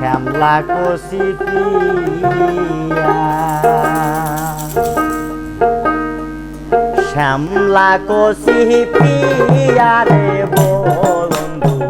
শ্যামলা কষি শ্যামলা কষি রে বন্ধু।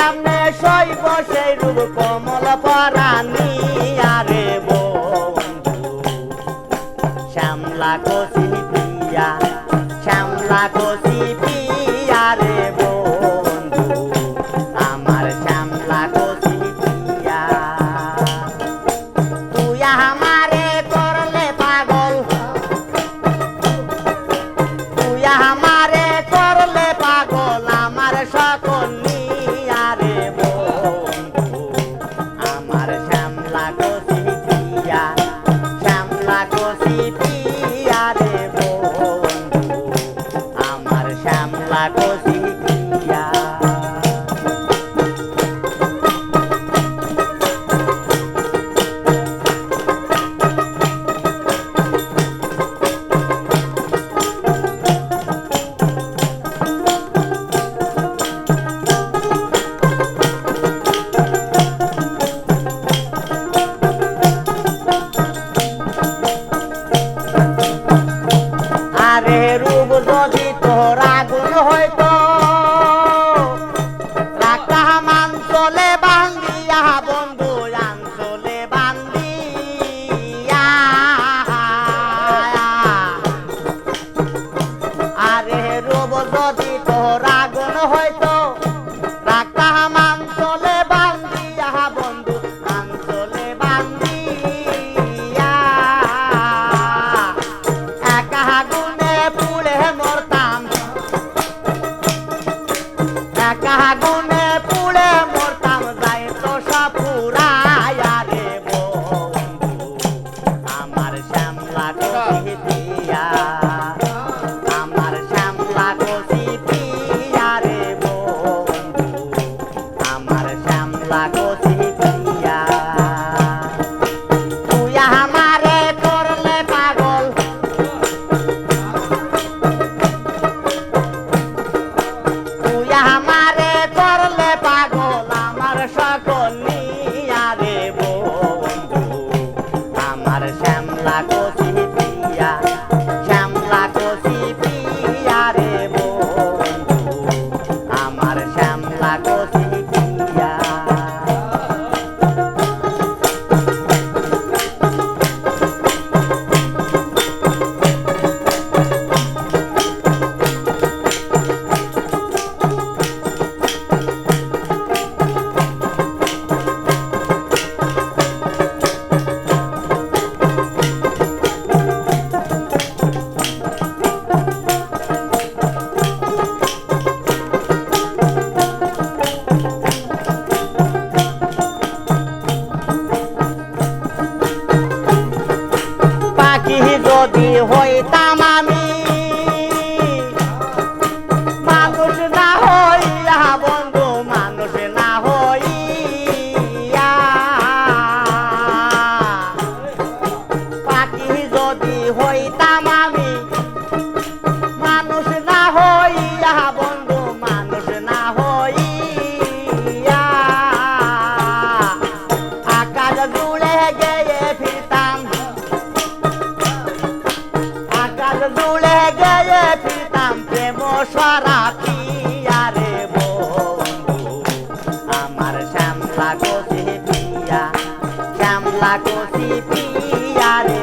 কেমনে শৈব সেই রূপ কমল পরাণী আরে বন্ধু শ্যামলা কোসি পিয়া শ্যামলা কোসি Taco City. তোর আগুন হয়তো রাখতাহা মাংসলে বান্দি আহা বন্ধু মাংসলে বান্দিয়া একাহা গুনে পুড়ে মরতাম একাহা গুনে আমার শ্যামলা দিয়া। lago. যদি হইতাম আমি, মানুষ না হইয়া, বন্ধু মানুষ না হইয়া। আকাশ জুড়ে গেয়ে ফিরতাম, আকাশ জুড়ে গেয়ে ফিরতাম, প্রেম বন্ধু। আমার শ্যামলা কোসি পিয়া, শ্যামলা কোসি পিয়া রে